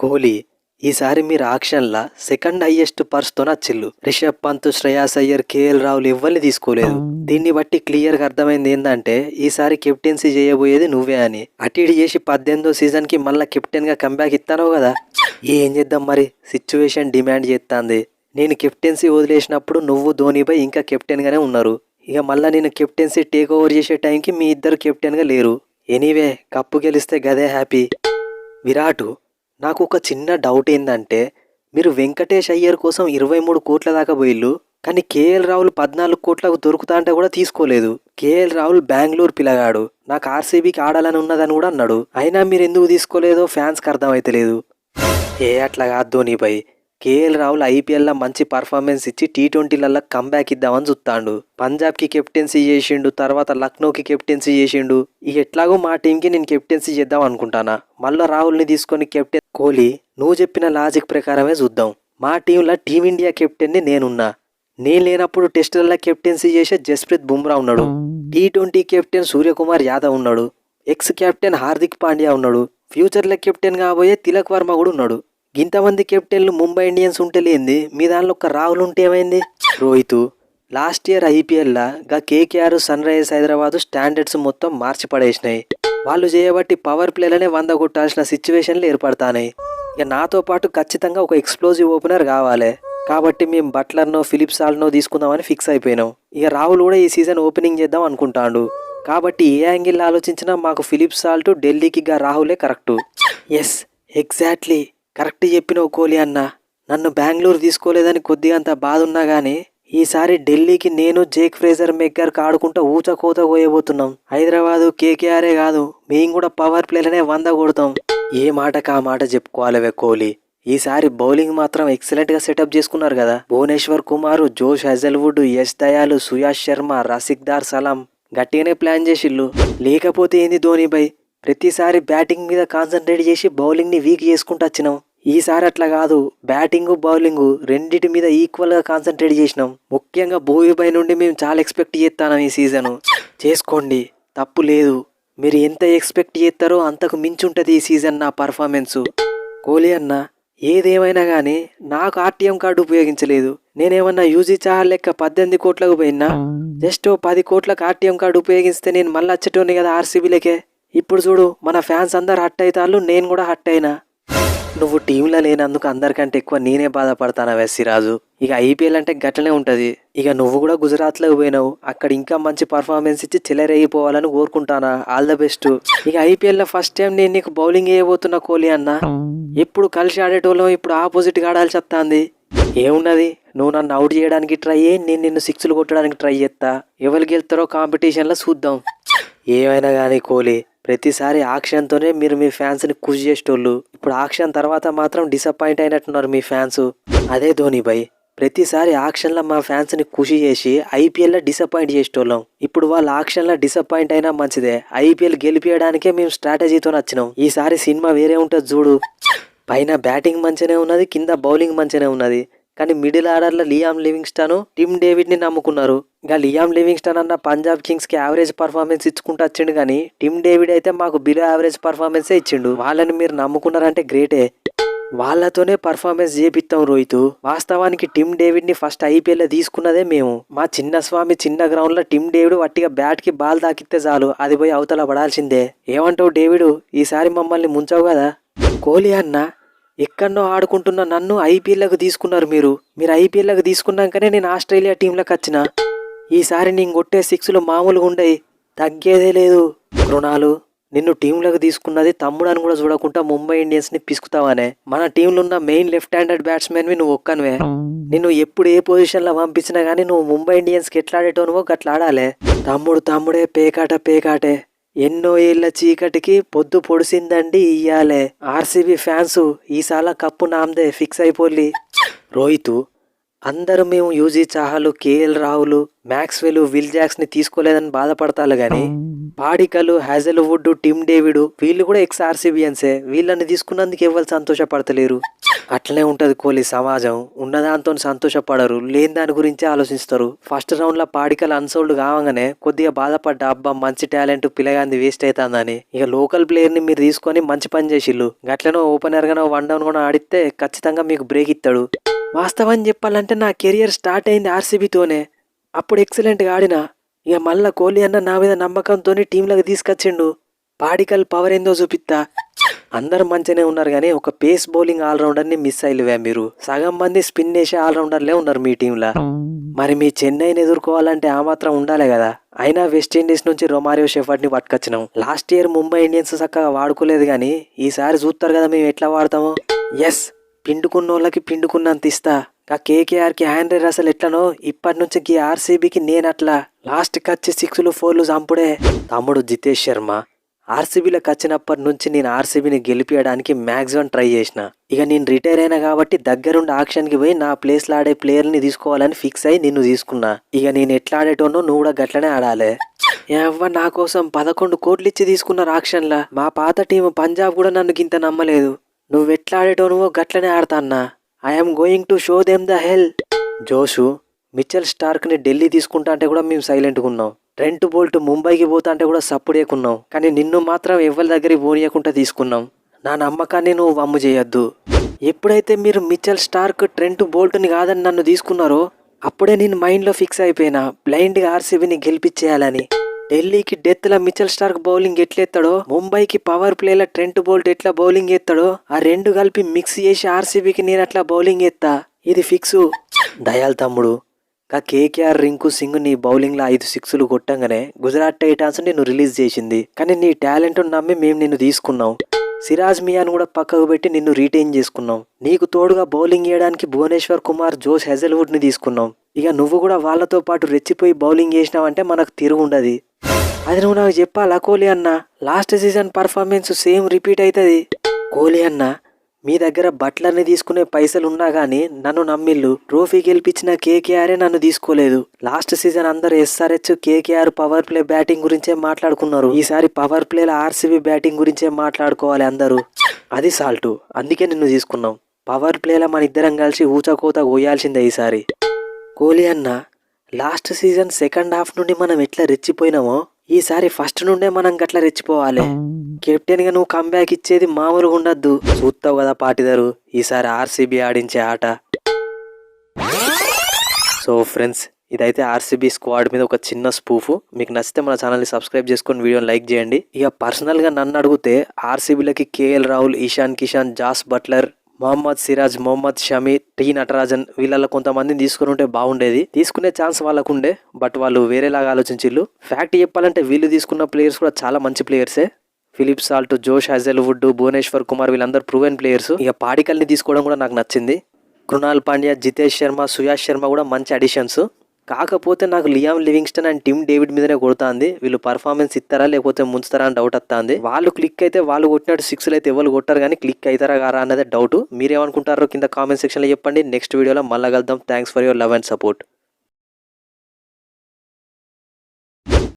కోహ్లీ ఈసారి మీరు ఆక్షన్లా సెకండ్ హైయెస్ట్ పర్స్తో నచ్చిల్లు రిషబ్ పంత్ శ్రేయాస్ అయ్యర్ కేఎల్ రాహుల్ ఎవ్వరిని తీసుకోలేదు. దీన్ని బట్టి క్లియర్గా అర్థమైంది ఏంటంటే ఈసారి కెప్టెన్సీ చేయబోయేది నువ్వే అని. అటు ఇటు చేసి పద్దెనిమిదో సీజన్కి మళ్ళీ కెప్టెన్గా కంబ్యాక్ ఇస్తానో కదా? ఏం చేద్దాం మరి? సిచ్యువేషన్ డిమాండ్ చేస్తుంది నేను కెప్టెన్సీ వదిలేసినప్పుడు నువ్వు ధోనిపై ఇంకా కెప్టెన్గానే ఉన్నారు. ఇక మళ్ళీ నేను కెప్టెన్సీ టేక్ ఓవర్ చేసే టైంకి మీ ఇద్దరు కెప్టెన్గా లేరు. ఎనీవే కప్పు గెలిస్తే గదే హ్యాపీ. విరాటు. నాకు ఒక చిన్న డౌట్ ఏంటంటే మీరు వెంకటేష్ అయ్యర్ కోసం ఇరవై మూడు కోట్ల దాకా పోయిల్లు కానీ కేఎల్ రాహుల్ పద్నాలుగు కోట్లకు దొరుకుతా అంటే కూడా తీసుకోలేదు. కేఎల్ రాహుల్ బెంగళూరు పిల్లగాడు నాకు ఆర్సీబీకి ఆడాలని ఉన్నదని కూడా అన్నాడు. అయినా మీరు ఎందుకు తీసుకోలేదో ఫ్యాన్స్కి అర్థమైతలేదు. ఏ అట్లా కాదు ధోనిపై కేఎల్ రాహుల్ ఐపీఎల్లో మంచి పర్ఫార్మెన్స్ ఇచ్చి టీ ట్వంటీలలో కంబ్యాక్ ఇద్దామని చూస్తాడు. పంజాబ్కి కెప్టెన్సీ చేసిండు తర్వాత లక్నోకి కెప్టెన్సీ చేసిండు. ఇక ఎట్లాగో మా టీంకి నేను కెప్టెన్సీ చేద్దాం అనుకుంటానా? మళ్ళీ రాహుల్ని తీసుకొని కెప్టెన్ కోహ్లీ నువ్వు చెప్పిన లాజిక్ ప్రకారమే చూద్దాం. మా టీంలో టీమిండియా కెప్టెన్ని నేనున్నా. నేను లేనప్పుడు టెస్టులలో కెప్టెన్సీ చేసే జస్ప్రీత్ బుమ్రా ఉన్నాడు. T twenty captain Suryakumar Yadav ఉన్నాడు. ఎక్స్ కెప్టెన్ హార్దిక్ పాండ్యా ఉన్నాడు. ఫ్యూచర్లో కెప్టెన్ కాబోయే తిలక్ వర్మ కూడా ఉన్నాడు. ఇంతమంది కెప్టెన్లు ముంబై ఇండియన్స్ ఉంటే లేనిది మీ దానిలో ఒక రాహుల్ ఉంటే ఏమైంది? రోహిత్ లాస్ట్ ఇయర్ ఐపీఎల్లా గా KKR Sunrisers Hyderabad standards మొత్తం మార్చి పడేసినాయి. వాళ్ళు చేయబట్టి పవర్ ప్లేలనే వంద కొట్టాల్సిన సిచ్యువేషన్లు ఏర్పడతాయి ఇక నాతో పాటు ఖచ్చితంగా ఒక ఎక్స్ప్లోజివ్ ఓపెనర్ కావాలి. కాబట్టి మేము బట్లర్నో ఫిలిప్స్ సాల్నో తీసుకుందామని ఫిక్స్ అయిపోయినాం. ఇక రాహుల్ కూడా ఈ సీజన్ ఓపెనింగ్ చేద్దాం అనుకుంటాడు. కాబట్టి ఏ యాంగిల్ ఆలోచించినా మాకు ఫిలిప్స్ సాల్ట్ ఢిల్లీకి గా రాహులే కరెక్టు. Yes exactly. కరెక్ట్ చెప్పినవు కోహ్లీ అన్న. నన్ను బెంగళూరు తీసుకోలేదని కొద్దిగా అంత బాధ ఉన్నా కానీ ఈసారి ఢిల్లీకి నేను జేక్ ఫ్రేజర్ ఆడుకుంటూ ఆడుకుంటా ఊచకోత పోయబోతున్నాం హైదరాబాదు కేకేఆరే కాదు మేము కూడా పవర్ ప్లేలనే వంద కొడతాం. ఏ మాటకు ఆ మాట చెప్పుకోవాలవే కోహ్లీ. ఈసారి బౌలింగ్ మాత్రం ఎక్సలెంట్గా సెటప్ చేసుకున్నారు కదా. భువనేశ్వర్ కుమారు జోష్ హెజల్వుడ్ యశ్ దయాలు సుయాష్ శర్మ రసిక్ దార్ సలాం గట్టిగానే ప్లాన్ చేసిల్లు లేకపోతే ఏంది ధోనిపై? ప్రతిసారి బ్యాటింగ్ మీద కాన్సన్ట్రేట్ చేసి బౌలింగ్ని వీక్ చేసుకుంటూ వచ్చినాం. ఈసారి అట్లా కాదు బ్యాటింగ్ బౌలింగ్ రెండిటి మీద ఈక్వల్గా కాన్సన్ట్రేట్ చేసినాం. ముఖ్యంగా భూమిపై నుండి మేము చాలా ఎక్స్పెక్ట్ చేస్తాం ఈ సీజన్. చేసుకోండి తప్పు లేదు. మీరు ఎంత ఎక్స్పెక్ట్ చేస్తారో అంతకు మించి ఉంటుంది ఈ సీజన్ నా పర్ఫార్మెన్స్. కోహ్లీ అన్న ఏదేమైనా కానీ నాకు ఆర్టీఎం కార్డు ఉపయోగించలేదు. నేనేమన్నా యూజీ చాహల్ లెక్క పద్దెనిమిది కోట్లకు పోయినా జస్ట్ పది కోట్లకు ఆర్టీఎం కార్డు ఉపయోగిస్తే నేను మళ్ళీ వచ్చేటోని కదా ఆర్సీబీలకే ఇప్పుడు చూడు మన ఫ్యాన్స్ అందరు హట్ అవుతాళ్ళు నేను కూడా హట్ అయినా. నువ్వు టీంలో లేనందుకు అందరికంటే ఎక్కువ నేనే బాధపడతానా వెస్సిరాజు ఇక ఐపీఎల్ అంటే గట్లనే ఉంటుంది. ఇక నువ్వు కూడా గుజరాత్లోకి పోయినావు. అక్కడ ఇంకా మంచి పర్ఫార్మెన్స్ ఇచ్చి చెలరేగిపోవాలని కోరుకుంటానా? All the best. ఇక ఐపీఎల్లో ఫస్ట్ టైం నేను నీకు బౌలింగ్ వేయబోతున్నా కోహ్లీ అన్న. ఎప్పుడు కలిసి ఆడేటోళ్ళం ఇప్పుడు ఆపోజిట్ ఆడాల్సి వస్తుంది. ఏమున్నది? నువ్వు నన్ను అవుట్ చేయడానికి ట్రై అయ్యి నేను నిన్ను సిక్స్లు కొట్టడానికి ట్రై చేస్తా ఎవరికి వెళ్తారో కాంపిటీషన్లో చూద్దాం. ఏమైనా కానీ కోహ్లీ ప్రతిసారి ఆక్షన్తోనే మీరు మీ ఫ్యాన్స్ని ఖుషి చేసేటోళ్ళు. ఇప్పుడు ఆక్షన్ తర్వాత మాత్రం డిసప్పాయింట్ అయినట్టున్నారు మీ ఫ్యాన్స్. అదే ధోని భయ్ ప్రతిసారి ఆక్షన్లో మా ఫ్యాన్స్ని ఖుషి చేసి ఐపీఎల్లో డిసప్పాయింట్ చేసేటోళ్ళం. ఇప్పుడు వాళ్ళ ఆక్షన్లో డిసప్పాయింట్ అయినా మంచిదే. ఐపీఎల్ గెలిపించడానికే మేము స్ట్రాటజీతో వచ్చినాం ఈసారి సినిమా వేరే ఉంటుంది చూడు. పైన బ్యాటింగ్ మంచిగానే ఉన్నది కింద బౌలింగ్ మంచిగానే ఉన్నది. కానీ మిడిల్ ఆర్డర్లో లియామ్ లివింగ్స్టన్ టిమ్ డేవిడ్ని నమ్ముకున్నారు. ఇంకా లియామ్ లివింగ్స్టన్ అన్న పంజాబ్ కింగ్స్కి యావరేజ్ పర్ఫార్మెన్స్ ఇచ్చుకుంటూ వచ్చిండు కానీ టిమ్ డేవిడ్ అయితే మాకు బిలో యావరేజ్ పర్ఫార్మెన్సే ఇచ్చిండు. వాళ్ళని మీరు నమ్ముకున్నారంటే గ్రేటే. వాళ్ళతోనే పర్ఫార్మెన్స్ చేపిస్తాం రోహిత్. వాస్తవానికి టిమ్ డేవిడ్ని ఫస్ట్ ఐపీఎల్ తీసుకున్నదే మేము. మా చిన్న స్వామి చిన్న గ్రౌండ్లో టిమ్ డేవిడ్ వట్టిగా బ్యాట్కి బాల్ తాకితే చాలు. అది పోయి అవతల పడాల్సిందే. ఏమంటావు డేవిడ్? ఈసారి మమ్మల్ని ముంచావు కదా. కోహ్లీ అన్న ఎక్కడనో ఆడుకుంటున్న నన్ను ఐపీఎల్లకు తీసుకున్నారు మీరు. మీరు ఐపీఎల్లకు తీసుకున్నాకనే నేను ఆస్ట్రేలియా టీంలోకి వచ్చిన. ఈసారి నేను కొట్టే సిక్స్లు మామూలుగా ఉండయి తగ్గేదే లేదు రుణాలు. నిన్ను టీంలోకి తీసుకున్నది తమ్ముడు అని కూడా చూడకుండా ముంబై ఇండియన్స్ని పిసుకుతావనే. మన టీంలో ఉన్న మెయిన్ లెఫ్ట్ హ్యాండెడ్ బ్యాట్స్మెన్ నువ్వు ఒక్కనివే. నిన్ను ఎప్పుడు ఏ పొజిషన్లో పంపించినా కానీ నువ్వు ముంబై ఇండియన్స్కి ఎట్లా ఆడేటోనువో గట్లా ఆడాలి తమ్ముడు తమ్ముడే పేకాట పేకాటే. ఎన్నో ఏళ్ళ చీకటికి పొద్దు పొడిసిందండి ఇయ్యాలే. ఆర్సీబీ ఫ్యాన్స్ ఈసాల కప్పు నామ్దే ఫిక్స్ అయిపోలి రోహిత్ అందరూ మేము Yuzi Chahal KL Rahul Maxwell Will జాక్స్ని తీసుకోలేదని బాధపడతారు కానీ పాడికలు హ్యాజల్వుడ్ టిమ్ డేవిడ్ వీళ్ళు కూడా ఎక్స్ ఆర్సీబియన్సే వీళ్ళని తీసుకున్నందుకు ఎవరు సంతోషపడతలేరు. అట్లనే ఉంటుంది కోహ్లీ సమాజం. ఉన్నదాంతో సంతోషపడరు. లేని దాని గురించే ఆలోచిస్తారు. ఫస్ట్ రౌండ్లో పాడికలు అన్సోల్డ్ కావగానే కొద్దిగా బాధపడ్డ అబ్బా మంచి టాలెంట్ పిల్లగాంది వేస్ట్ అవుతుందని ఇక లోకల్ ప్లేయర్ని మీరు తీసుకొని మంచి పని చేసిళ్ళు. గట్లనో ఓపెనర్ గానో వన్ డౌన్ కూడా ఆడితే ఖచ్చితంగా మీకు బ్రేక్ ఇస్తాడు. వాస్తవం చెప్పాలంటే నా కెరియర్ స్టార్ట్ అయింది ఆర్సీబీతోనే. అప్పుడు ఎక్సలెంట్గా ఆడిన. ఇక మళ్ళా కోహ్లీ అన్న నా మీద నమ్మకంతో టీంలోకి తీసుకొచ్చిండు. పాడికల్ పవర్ ఏందో చూపిస్తా అందరు మంచిగానే ఉన్నారు కానీ ఒక పేస్ బౌలింగ్ ఆల్రౌండర్ని మిస్ అయ్యలేవే మీరు? సగం మంది స్పిన్ వేసే ఆల్రౌండర్లే ఉన్నారు మీ టీంలో. మరి మీ చెన్నైని ఎదుర్కోవాలంటే ఆ మాత్రం ఉండాలి కదా? అయినా వెస్టిండీస్ నుంచి రొమారియో షెఫర్డ్ని పట్టుకొచ్చినాం. లాస్ట్ ఇయర్ ముంబై ఇండియన్స్ చక్కగా వాడుకోలేదు కానీ ఈసారి చూస్తారు కదా మేము ఎట్లా వాడతాము? ఎస్! పిండుకున్న వాళ్ళకి పిండుకున్నంత ఇస్తా. ఆ కేకేఆర్కి హ్యాండ్రీ అసలు ఎట్లనో? ఇప్పటి నుంచి గీ ఆర్సీబీకి నేనట్లా. లాస్ట్కి వచ్చి సిక్స్లు ఫోర్లు చంపుడే. తమ్ముడు జితేష్ శర్మ ఆర్సీబీలోకి వచ్చినప్పటి నుంచి నేను ఆర్సీబీని గెలిపించడానికి మ్యాక్సిమం ట్రై చేసిన. ఇక నేను రిటైర్ అయినా కాబట్టి దగ్గరుండి ఆక్షన్కి పోయి నా ప్లేస్లో ఆడే ప్లేయర్ని తీసుకోవాలని ఫిక్స్ అయ్యి నిన్ను తీసుకున్నా. ఇక నేను ఎట్లా ఆడేటోనో నువ్వు కూడా గట్లనే ఆడాలి. ఎవ్వ నా కోసం పదకొండు కోట్లు ఇచ్చి తీసుకున్నారు ఆక్షన్లా. మా పాత టీం పంజాబ్ కూడా నన్ను గింత నమ్మలేదు. నువ్వు ఎట్లా ఆడేటోనువో గట్లనే ఆడతాన్నా. I'm going to show them the hell Josh Mitchell స్టార్క్ని Delhi తీసుకుంటా అంటే కూడా మేము సైలెంట్గా ఉన్నాం. ట్రెంట్ బోల్ట్ ముంబైకి పోతా అంటే కూడా సప్పుడేకున్నాం. కానీ నిన్ను మాత్రం ఎవరి దగ్గరికి పోనీయకుండా తీసుకున్నాం. నా నమ్మకాన్ని నువ్వు వమ్ము చేయొద్దు. ఎప్పుడైతే మీరు మిచెల్ స్టార్క్ ట్రెంట్ బోల్ట్ని కాదని నన్ను తీసుకున్నారో అప్పుడే నేను మైండ్లో ఫిక్స్ అయిపోయినా బ్లైండ్గా ఆర్సీబీని గెలిపించేయాలని ఢిల్లీకి డెత్ల మిచెల్ స్టార్క్ బౌలింగ్ ఎట్లెత్తాడో ముంబైకి పవర్ ప్లేల ట్రెంట్ బోల్ట్ ఎట్లా బౌలింగ్ ఎత్తాడో ఆ రెండు కలిపి మిక్స్ చేసి ఆర్సీబీకి నేను అట్లా బౌలింగ్ ఎత్తా. ఇది ఫిక్సు. దయాల్ తమ్ముడు కా కేకేఆర్ రింకు సింగ్ నీ బౌలింగ్లో ఐదు సిక్స్లు కొట్టంగానే గుజరాత్ టైటాన్స్ నిన్ను రిలీజ్ చేసింది. కానీ నీ టాలెంట్ నమ్మి మేము నిన్ను తీసుకున్నాం. సిరాజ్ మియాన్ కూడా పక్కకు పెట్టి నిన్ను రీటైన్ చేసుకున్నాం. నీకు తోడుగా బౌలింగ్ చేయడానికి భువనేశ్వర్ కుమార్ జోస్ హెజల్వుడ్ని తీసుకున్నాం. ఇక నువ్వు కూడా వాళ్ళతో పాటు రెచ్చిపోయి బౌలింగ్ చేసినావంటే మనకు తిరుగుండదు. అది నువ్వు నాకు చెప్పాలా కోహ్లీ అన్న? Last season performance same repeat అవుతుంది కోహ్లీ అన్న మీ దగ్గర బట్లర్ని తీసుకునే పైసలు ఉన్నా కానీ నన్ను నమ్మిల్లు. ట్రోఫీ గెలిపించిన కేకేఆరే నన్ను తీసుకోలేదు. లాస్ట్ సీజన్ అందరు SRH KKR power play batting గురించే మాట్లాడుకున్నారు. ఈసారి పవర్ ప్లేల ఆర్సీబీ బ్యాటింగ్ గురించే మాట్లాడుకోవాలి అందరూ. అది సాల్టు. అందుకే నిన్ను తీసుకున్నాం. పవర్ ప్లేల మన ఇద్దరం కలిసి ఊచకోత కోయాల్సిందే ఈసారి. కోహ్లీ అన్న లాస్ట్ సీజన్ సెకండ్ హాఫ్ నుండి మనం ఎట్లా రెచ్చిపోయినామో ఈసారి ఫస్ట్ నుండే మనం గట్లా రెచ్చిపోవాలి. కెప్టెన్గా నువ్వు కంబ్యాక్ ఇచ్చేది మామూలుగా ఉండద్దు. చూస్తావు కదా పాటిదారు ఈసారి ఆర్సీబీ ఆడించే ఆట. సో ఫ్రెండ్స్ ఇదైతే ఆర్సీబీ స్క్వాడ్ మీద ఒక చిన్న స్పూఫ్. మీకు నచ్చితే మన ఛానల్ని సబ్స్క్రైబ్ చేసుకొని వీడియోని లైక్ చేయండి. ఇక పర్సనల్గా నన్ను అడిగితే ఆర్సీబీలకి KL Rahul Ishan Kishan Jos Buttler Mohammed Siraj Mohammed Shami T Natarajan వీళ్ళలో కొంతమందిని తీసుకుని ఉంటే బాగుండేది. తీసుకునే ఛాన్స్ వాళ్ళకు ఉండే బట్ వాళ్ళు వేరేలాగా ఆలోచించిల్లు ఫ్యాక్ట్ చెప్పాలంటే వీళ్ళు తీసుకున్న ప్లేయర్స్ కూడా చాలా మంచి ప్లేయర్సే. Philip Salt Josh Wood Bhuvneshwar Kumar వీళ్ళందరూ ప్రూవెన్ ప్లేయర్స్. ఇక పాడికల్ని తీసుకోవడం కూడా నాకు నచ్చింది. కృణాల్ పాండ్యా జితేష్ శర్మ సుయాష్ శర్మ కూడా మంచి అడిషన్స్. కాకపోతే నాకు Liam Livingstone and Tim David మీదనే కొడుతుంది. వీళ్ళు పర్ఫార్మెన్స్ ఇస్తారా లేకపోతే ముంచుతారా అని డౌట్ వస్తుంది. వాళ్ళు క్లిక్ అయితే వాళ్ళు కొట్టినట్టు సిక్స్లు అయితే ఎవరు కొట్టారు కానీ క్లిక్ అవుతారా కారా అన్నదే డౌట్ మీరేమనుకుంటారో కింద కామెంట్ సెక్షన్లో చెప్పండి. నెక్స్ట్ వీడియోలో మళ్ళీ కలుద్దాం. Thanks for your love and support